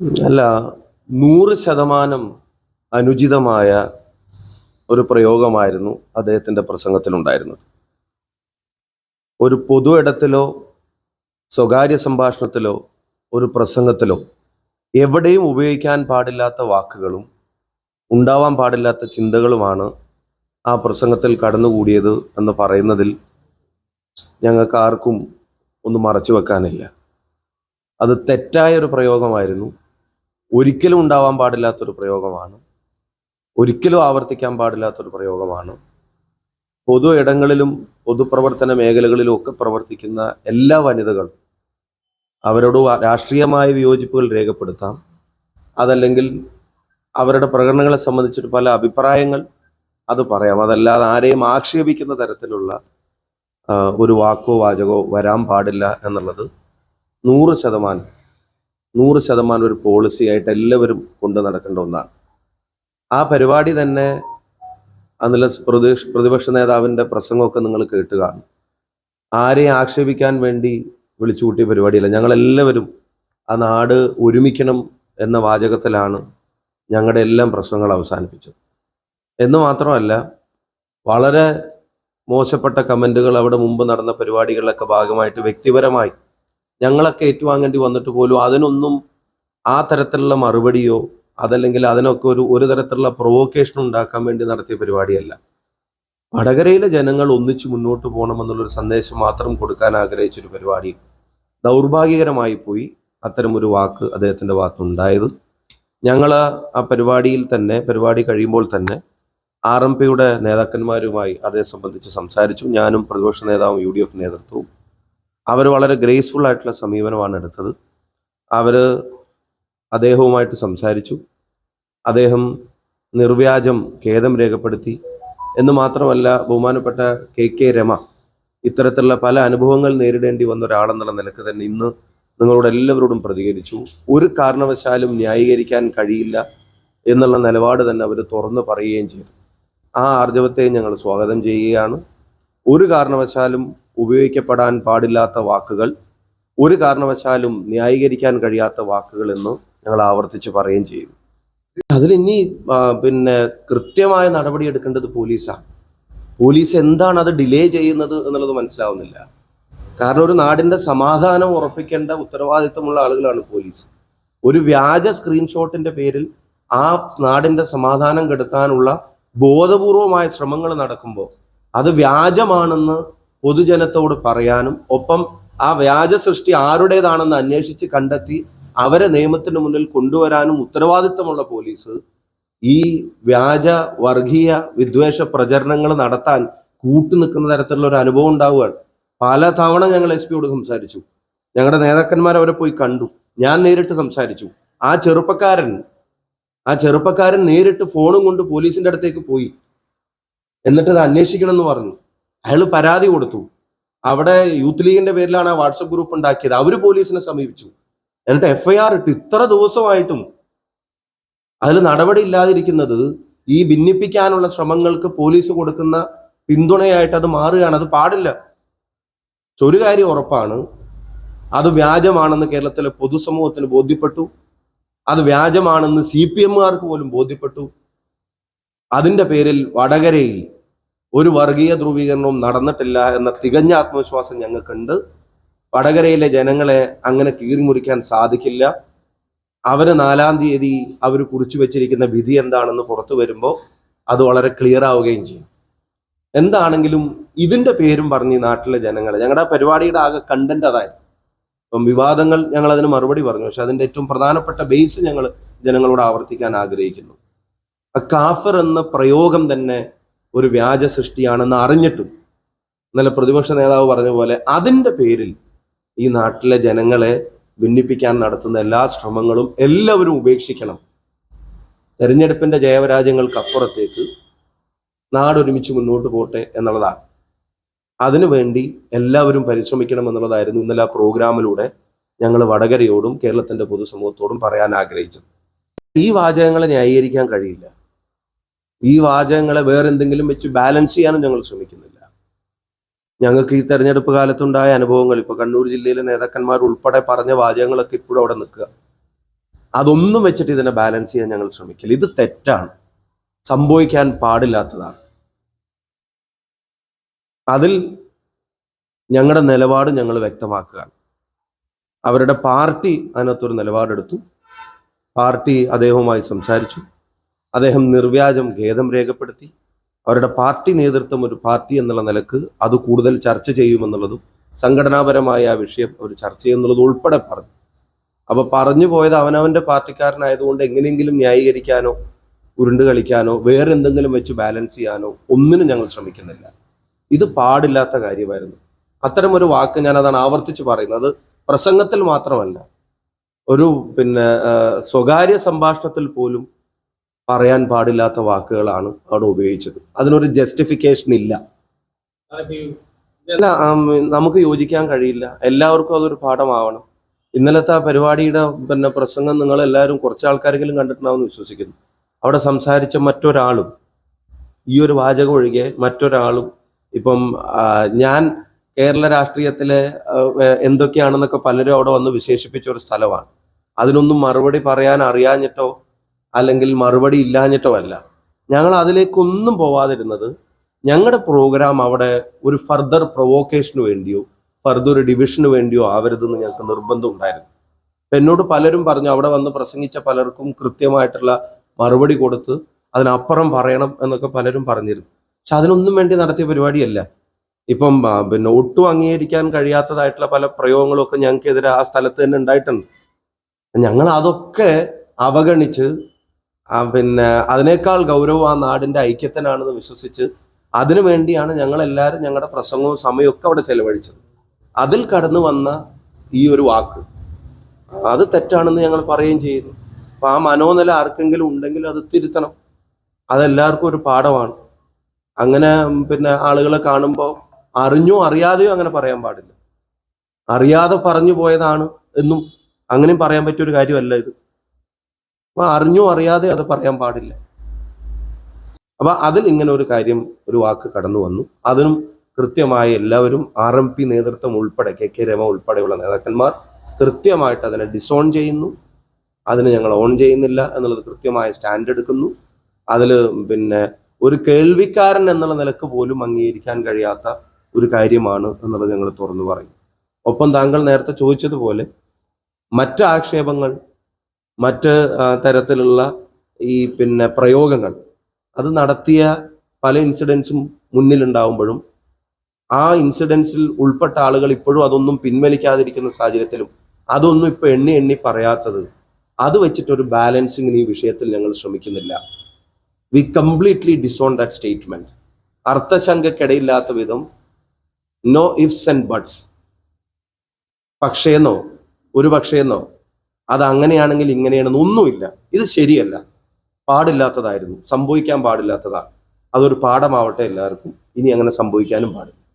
അല്ല നൂറ് ശതമാനം അനുചിതമായ ഒരു പ്രയോഗമായിരുന്നു അദ്ദേഹത്തിന്റെ പ്രസംഗത്തിലുണ്ടായിരുന്നത്. ഒരു പൊതു ഇടത്തിലോ സ്വകാര്യ സംഭാഷണത്തിലോ ഒരു പ്രസംഗത്തിലോ എവിടെയും ഉപയോഗിക്കാൻ പാടില്ലാത്ത വാക്കുകളും ഉണ്ടാവാൻ പാടില്ലാത്ത ചിന്തകളുമാണ് ആ പ്രസംഗത്തിൽ കടന്നുകൂടിയത് എന്ന് പറയുന്നതിൽ ഞങ്ങൾക്ക് ആർക്കും ഒന്നും മറച്ചു വെക്കാനില്ല. അത് തെറ്റായ ഒരു പ്രയോഗമായിരുന്നു. ഒരിക്കലും ഉണ്ടാവാൻ പാടില്ലാത്തൊരു പ്രയോഗമാണ്. ഒരിക്കലും ആവർത്തിക്കാൻ പാടില്ലാത്തൊരു പ്രയോഗമാണ്. പൊതു ഇടങ്ങളിലും പൊതുപ്രവർത്തന മേഖലകളിലും ഒക്കെ പ്രവർത്തിക്കുന്ന എല്ലാ വനിതകളും അവരോട് രാഷ്ട്രീയമായ വിയോജിപ്പുകൾ രേഖപ്പെടുത്താം. അതല്ലെങ്കിൽ അവരുടെ പ്രകടനങ്ങളെ സംബന്ധിച്ചിട്ട് പല അഭിപ്രായങ്ങൾ അത് പറയാം. അതല്ലാതെ ആരെയും ആക്ഷേപിക്കുന്ന തരത്തിലുള്ള ഒരു വാക്കോ വാചകോ വരാൻ പാടില്ല എന്നുള്ളത് നൂറ് ശതമാനം നൂറ് ശതമാനം ഒരു പോളിസി ആയിട്ട് എല്ലാവരും കൊണ്ടു നടക്കേണ്ട ഒന്നാണ്. ആ പരിപാടി തന്നെ അതിലെ പ്രതിപക്ഷ പ്രതിപക്ഷ നേതാവിന്റെ പ്രസംഗമൊക്കെ നിങ്ങൾ കേട്ട് കാണും. ആരെയും ആക്ഷേപിക്കാൻ വേണ്ടി വിളിച്ചു കൂട്ടിയ പരിപാടിയല്ല. ഞങ്ങളെല്ലാവരും ആ നാട് ഒരുമിക്കണം എന്ന വാചകത്തിലാണ് ഞങ്ങളുടെ എല്ലാം പ്രശ്നങ്ങൾ അവസാനിപ്പിച്ചത്. എന്ന് മാത്രമല്ല വളരെ മോശപ്പെട്ട കമന്റുകൾ അവിടെ മുമ്പ് നടന്ന പരിപാടികളിലൊക്കെ ഭാഗമായിട്ട് വ്യക്തിപരമായി ഞങ്ങളൊക്കെ ഏറ്റുവാങ്ങേണ്ടി വന്നിട്ട് പോലും അതിനൊന്നും ആ തരത്തിലുള്ള മറുപടിയോ അതല്ലെങ്കിൽ അതിനൊക്കെ ഒരു ഒരു തരത്തിലുള്ള പ്രൊവോക്കേഷൻ ഉണ്ടാക്കാൻ വേണ്ടി നടത്തിയ പരിപാടിയല്ല. വടകരയിലെ ജനങ്ങൾ ഒന്നിച്ചു മുന്നോട്ട് പോകണമെന്നുള്ളൊരു സന്ദേശം മാത്രം കൊടുക്കാൻ ആഗ്രഹിച്ചൊരു പരിപാടി. ദൗർഭാഗ്യകരമായി പോയി അത്തരമൊരു വാക്ക് അദ്ദേഹത്തിന്റെ വാക്കുണ്ടായത് ഞങ്ങൾ ആ പരിപാടിയിൽ തന്നെ പരിപാടി കഴിയുമ്പോൾ തന്നെ ആർ എം പിയുടെ നേതാക്കന്മാരുമായി അതേ സംബന്ധിച്ച് സംസാരിച്ചു. ഞാനും പ്രതിപക്ഷ നേതാവും യു ഡി എഫ് നേതൃത്വവും. അവർ വളരെ ഗ്രേസ്ഫുൾ ആയിട്ടുള്ള സമീപനമാണ് എടുത്തത്. അവർ അദ്ദേഹവുമായിട്ട് സംസാരിച്ചു. അദ്ദേഹം നിർവ്യാജം ഖേദം രേഖപ്പെടുത്തി. എന്ന് മാത്രമല്ല ബഹുമാനപ്പെട്ട കെ കെ രമ ഇത്തരത്തിലുള്ള പല അനുഭവങ്ങൾ നേരിടേണ്ടി വന്ന ഒരാളെന്നുള്ള നിലയ്ക്ക് തന്നെ ഇന്ന് നിങ്ങളോട് എല്ലാവരോടും പ്രതികരിച്ചു. ഒരു കാരണവശാലും ന്യായീകരിക്കാൻ കഴിയില്ല എന്നുള്ള നിലപാട് തന്നെ അവർ തുറന്നു പറയുകയും ചെയ്തു. ആ ആർജവത്തെ ഞങ്ങൾ സ്വാഗതം ചെയ്യുകയാണ്. ഒരു കാരണവശാലും ഉപയോഗിക്കപ്പെടാൻ പാടില്ലാത്ത വാക്കുകൾ ഒരു കാരണവശാലും ന്യായീകരിക്കാൻ കഴിയാത്ത വാക്കുകൾ എന്ന് ഞങ്ങൾ ആവർത്തിച്ച് പറയുകയും ചെയ്തു അതിലിനി പിന്നെ കൃത്യമായ നടപടി എടുക്കേണ്ടത് പോലീസാണ്. പോലീസ് എന്താണ് അത് ഡിലേ ചെയ്യുന്നത് എന്നുള്ളത് മനസ്സിലാവുന്നില്ല. കാരണം ഒരു നാടിന്റെ സമാധാനം ഉറപ്പിക്കേണ്ട ഉത്തരവാദിത്തമുള്ള ആളുകളാണ് പോലീസ്. ഒരു വ്യാജ സ്ക്രീൻഷോട്ടിന്റെ പേരിൽ ആ നാടിന്റെ സമാധാനം കെടുത്താനുള്ള ബോധപൂർവമായ ശ്രമങ്ങൾ നടക്കുമ്പോൾ അത് വ്യാജമാണെന്ന് പൊതുജനത്തോട് പറയാനും ഒപ്പം ആ വ്യാജ സൃഷ്ടി ആരുടേതാണെന്ന് അന്വേഷിച്ച് കണ്ടെത്തി അവരെ നിയമത്തിന് മുന്നിൽ കൊണ്ടുവരാനും ഉത്തരവാദിത്തമുള്ള പോലീസ് ഈ വ്യാജ വർഗീയ വിദ്വേഷ പ്രചരണങ്ങൾ നടത്താൻ കൂട്ടുനിൽക്കുന്ന തരത്തിലുള്ള ഒരു അനുഭവം ഉണ്ടാവുകയാണ്. പല തവണ ഞങ്ങൾ എസ് പിയോട് സംസാരിച്ചു. ഞങ്ങളുടെ നേതാക്കന്മാർ അവരെ പോയി കണ്ടു. ഞാൻ നേരിട്ട് സംസാരിച്ചു. ആ ചെറുപ്പക്കാരൻ ആ ചെറുപ്പക്കാരൻ നേരിട്ട് ഫോണും കൊണ്ട് പോലീസിന്റെ അടുത്തേക്ക് പോയി. എന്നിട്ട് അത് അന്വേഷിക്കണം എന്ന് പറഞ്ഞു. അയാൾ പരാതി കൊടുത്തു. അവിടെ യൂത്ത് ലീഗിന്റെ പേരിലാണ് ആ വാട്സപ്പ് ഗ്രൂപ്പ് ഉണ്ടാക്കിയത്. അവർ പോലീസിനെ സമീപിച്ചു. എന്നിട്ട് എഫ്ഐആർ ഇട്ടു ഇത്ര ദിവസമായിട്ടും അതിൽ നടപടി ഇല്ലാതിരിക്കുന്നത് ഈ ഭിന്നിപ്പിക്കാനുള്ള ശ്രമങ്ങൾക്ക് പോലീസ് കൊടുക്കുന്ന പിന്തുണയായിട്ട് അത് മാറുകയാണ്. അത് പാടില്ല. ഒരു കാര്യം ഉറപ്പാണ്. അത് വ്യാജമാണെന്ന് കേരളത്തിലെ പൊതുസമൂഹത്തിന് ബോധ്യപ്പെട്ടു. അത് വ്യാജമാണെന്ന് സി പി എമ്മുകാർക്ക് പോലും ബോധ്യപ്പെട്ടു. അതിന്റെ പേരിൽ വടകരയിൽ ഒരു വർഗീയ ധ്രുവീകരണവും നടന്നിട്ടില്ല എന്ന തികഞ്ഞ ആത്മവിശ്വാസം ഞങ്ങൾക്കുണ്ട്. വടകരയിലെ ജനങ്ങളെ അങ്ങനെ കീറിമുറിക്കാൻ സാധിക്കില്ല. അവർ നാലാം തീയതി അവർ കുറിച്ചു വെച്ചിരിക്കുന്ന വിധി എന്താണെന്ന് പുറത്തു വരുമ്പോൾ അത് വളരെ ക്ലിയർ ആവുകയും ചെയ്യും. എന്താണെങ്കിലും ഇതിന്റെ പേരും പറഞ്ഞ് ഈ നാട്ടിലെ ജനങ്ങളെ ഞങ്ങളുടെ പരിപാടിയുടെ ആകെ കണ്ടന്റ് അതായിരുന്നു. ഇപ്പം വിവാദങ്ങൾ ഞങ്ങൾ അതിന് മറുപടി പറഞ്ഞു പക്ഷെ അതിന്റെ ഏറ്റവും പ്രധാനപ്പെട്ട ബേസ് ഞങ്ങൾ ജനങ്ങളോട് ആവർത്തിക്കാൻ ആഗ്രഹിക്കുന്നു. കാഫർ എന്ന പ്രയോഗം തന്നെ ഒരു വ്യാജ സൃഷ്ടിയാണെന്ന് അറിഞ്ഞിട്ടും ഇന്നലെ പ്രതിപക്ഷ നേതാവ് പറഞ്ഞ പോലെ അതിന്റെ പേരിൽ ഈ നാട്ടിലെ ജനങ്ങളെ ഭിന്നിപ്പിക്കാൻ നടത്തുന്ന എല്ലാ ശ്രമങ്ങളും എല്ലാവരും ഉപേക്ഷിക്കണം. തെരഞ്ഞെടുപ്പിന്റെ ജയപരാജയങ്ങൾക്ക് അപ്പുറത്തേക്ക് നാടൊരുമിച്ച് മുന്നോട്ട് പോട്ടെ എന്നുള്ളതാണ്. അതിനുവേണ്ടി എല്ലാവരും പരിശ്രമിക്കണം എന്നുള്ളതായിരുന്നു ഇന്നലെ ആ പ്രോഗ്രാമിലൂടെ ഞങ്ങൾ വടകരയോടും കേരളത്തിന്റെ പൊതുസമൂഹത്തോടും പറയാൻ ആഗ്രഹിച്ചത്. ഈ വാചകങ്ങളെ ന്യായീകരിക്കാൻ കഴിയില്ല. ഈ വാചകങ്ങളെ വേറെന്തെങ്കിലും വെച്ച് ബാലൻസ് ചെയ്യാനും ഞങ്ങൾ ശ്രമിക്കുന്നില്ല. ഞങ്ങൾക്ക് ഈ തെരഞ്ഞെടുപ്പ് കാലത്തുണ്ടായ അനുഭവങ്ങൾ ഇപ്പൊ കണ്ണൂർ ജില്ലയിലെ നേതാക്കന്മാർ ഉൾപ്പെടെ പറഞ്ഞ വാചകങ്ങളൊക്കെ ഇപ്പോഴും അവിടെ നിൽക്കുക. അതൊന്നും വെച്ചിട്ട് ഇതിനെ ബാലൻസ് ചെയ്യാൻ ഞങ്ങൾ ശ്രമിക്കില്ല. ഇത് തെറ്റാണ്. സംഭവിക്കാൻ പാടില്ലാത്തതാണ്. അതിൽ ഞങ്ങളുടെ നിലപാട് ഞങ്ങൾ വ്യക്തമാക്കുകയാണ്. അവരുടെ പാർട്ടി അതിനകത്തൊരു നിലപാടെടുത്തു. പാർട്ടി അദ്ദേഹവുമായി സംസാരിച്ചു. അദ്ദേഹം നിർവ്യാജം ഖേദം രേഖപ്പെടുത്തി. അവരുടെ പാർട്ടി നേതൃത്വം ഒരു പാർട്ടി എന്നുള്ള നിലയ്ക്ക് അത് കൂടുതൽ ചർച്ച ചെയ്യുമെന്നുള്ളതും സംഘടനാപരമായ ആ വിഷയം അവർ ചർച്ച ചെയ്യുന്നുള്ളത് ഉൾപ്പെടെ പറഞ്ഞു. അപ്പോൾ പറഞ്ഞു പോയത് അവനവന്റെ പാർട്ടിക്കാരനായതുകൊണ്ട് എങ്ങനെയെങ്കിലും ന്യായീകരിക്കാനോ ഉരുണ്ട് കളിക്കാനോ വേറെ എന്തെങ്കിലും വെച്ച് ബാലൻസ് ചെയ്യാനോ ഒന്നിനും ഞങ്ങൾ ശ്രമിക്കുന്നില്ല. ഇത് പാടില്ലാത്ത കാര്യമായിരുന്നു. അത്തരം ഒരു വാക്ക് ഞാൻ അതാണ് ആവർത്തിച്ച് പറയുന്നത്. പ്രസംഗത്തിൽ മാത്രമല്ല ഒരു പിന്നെ സ്വകാര്യ സംഭാഷണത്തിൽ പോലും പറയാൻ പാടില്ലാത്ത വാക്കുകളാണ് അവിടെ ഉപയോഗിച്ചത്. അതിനൊരു ജസ്റ്റിഫിക്കേഷൻ ഇല്ല. അല്ല നമുക്ക് യോജിക്കാൻ കഴിയില്ല. എല്ലാവർക്കും അതൊരു പാഠമാവണം. ഇന്നലത്തെ ആ പരിപാടിയുടെ പിന്നെ പ്രസംഗം നിങ്ങൾ എല്ലാവരും കുറച്ച് ആൾക്കാരെങ്കിലും കണ്ടിട്ടുണ്ടാവും വിശ്വസിക്കുന്നു. അവിടെ സംസാരിച്ച മറ്റൊരാളും ഈ ഒരു വാചകം ഒഴികെ മറ്റൊരാളും ഇപ്പം ഞാൻ കേരള രാഷ്ട്രീയത്തിലെ എന്തൊക്കെയാണെന്നൊക്കെ പലരും അവിടെ വന്ന് വിശേഷിപ്പിച്ച ഒരു സ്ഥലമാണ്. അതിനൊന്നും മറുപടി പറയാൻ അറിയാഞ്ഞിട്ടോ അല്ലെങ്കിൽ മറുപടി ഇല്ലാഞ്ഞിട്ടോ അല്ല. ഞങ്ങൾ അതിലേക്കൊന്നും പോവാതിരുന്നത് ഞങ്ങളുടെ പ്രോഗ്രാം അവിടെ ഒരു ഫർദർ പ്രൊവോക്കേഷന് വേണ്ടിയോ ഫർദർ ഒരു ഡിവിഷന് വേണ്ടിയോ ആവരുതെന്ന് ഞങ്ങൾക്ക് നിർബന്ധം ഉണ്ടായിരുന്നു. എന്നോട് പലരും പറഞ്ഞു അവിടെ വന്ന് പ്രസംഗിച്ച പലർക്കും കൃത്യമായിട്ടുള്ള മറുപടി കൊടുത്ത് അതിനപ്പുറം പറയണം എന്നൊക്കെ പലരും പറഞ്ഞിരുന്നു. പക്ഷെ അതിനൊന്നും വേണ്ടി നടത്തിയ പരിപാടിയല്ല. ഇപ്പം പിന്നെ ഒട്ടും അംഗീകരിക്കാൻ കഴിയാത്തതായിട്ടുള്ള പല പ്രയോഗങ്ങളൊക്കെ ഞങ്ങൾക്കെതിരെ ആ സ്ഥലത്ത് തന്നെ ഉണ്ടായിട്ടുണ്ട്. ഞങ്ങൾ അതൊക്കെ അവഗണിച്ച് പിന്നെ അതിനേക്കാൾ ഗൗരവം ആ നാടിന്റെ ഐക്യത്തിനാണെന്ന് വിശ്വസിച്ച് അതിനു വേണ്ടിയാണ് ഞങ്ങൾ എല്ലാവരും ഞങ്ങളുടെ പ്രസംഗവും സമയമൊക്കെ അവിടെ ചെലവഴിച്ചത്. അതിൽ കടന്നു വന്ന ഈ ഒരു വാക്ക്. അത് തെറ്റാണെന്ന് ഞങ്ങൾ പറയുകയും ചെയ്യുന്നു. അപ്പൊ ആ മനോനില ആർക്കെങ്കിലും ഉണ്ടെങ്കിൽ അത് തിരുത്തണം. അതെല്ലാവർക്കും ഒരു പാഠമാണ്. അങ്ങനെ പിന്നെ ആളുകളെ കാണുമ്പോൾ അറിഞ്ഞോ അറിയാതെയോ അങ്ങനെ പറയാൻ പാടില്ല. അറിയാതെ പറഞ്ഞു പോയതാണ് എന്നും അങ്ങനെയും പറയാൻ പറ്റിയ ഒരു കാര്യമല്ല ഇത്. അപ്പൊ അറിഞ്ഞോ അറിയാതെ അത് പറയാൻ പാടില്ല. അപ്പൊ അതിൽ ഇങ്ങനെ ഒരു കാര്യം ഒരു വാക്ക് കടന്നു വന്നു. അതിനും കൃത്യമായി എല്ലാവരും ആർ എം പി നേതൃത്വം ഉൾപ്പെടെ കെ കെ രമ ഉൾപ്പെടെയുള്ള നേതാക്കന്മാർ കൃത്യമായിട്ട് അതിനെ ഡിസോൺ ചെയ്യുന്നു. അതിന് ഞങ്ങൾ ഓൺ ചെയ്യുന്നില്ല എന്നുള്ളത് കൃത്യമായ സ്റ്റാൻഡ് എടുക്കുന്നു. അതിൽ പിന്നെ ഒരു കേൾവിക്കാരൻ എന്നുള്ള നിലയ്ക്ക് പോലും അംഗീകരിക്കാൻ കഴിയാത്ത ഒരു കാര്യമാണ് എന്നുള്ളത് ഞങ്ങൾ തുറന്നു പറയും. ഒപ്പം താങ്കൾ നേരത്തെ ചോദിച്ചതുപോലെ മറ്റ് ആക്ഷേപങ്ങൾ മറ്റ് തരത്തിലുള്ള ഈ പിന്നെ പ്രയോഗങ്ങൾ. അത് നടത്തിയ പല ഇൻസിഡൻസും മുന്നിലുണ്ടാവുമ്പോഴും ആ ഇൻസിഡൻസിൽ ഉൾപ്പെട്ട ആളുകൾ ഇപ്പോഴും അതൊന്നും പിൻവലിക്കാതിരിക്കുന്ന സാഹചര്യത്തിലും അതൊന്നും ഇപ്പൊ എണ്ണി എണ്ണി പറയാത്തത് അത് വെച്ചിട്ടൊരു ബാലൻസിങ്ങിന് ഈ വിഷയത്തിൽ ഞങ്ങൾ ശ്രമിക്കുന്നില്ല. We completely disown that statement. അർത്ഥശങ്കക്കിടയില്ലാത്ത വിധം നോ ഇഫ്സ് ആൻഡ് ബട്ട്സ്. പക്ഷേന്നോ ഒരു പക്ഷേന്നോ അത് അങ്ങനെയാണെങ്കിൽ ഇങ്ങനെയാണെന്ന് ഒന്നുമില്ല. ഇത് ശരിയല്ല. പാടില്ലാത്തതായിരുന്നു. സംഭവിക്കാൻ പാടില്ലാത്തതാണ് അതൊരു പാഠമാവട്ടെ എല്ലാവർക്കും. ഇനി അങ്ങനെ സംഭവിക്കാനും പാടില്ല.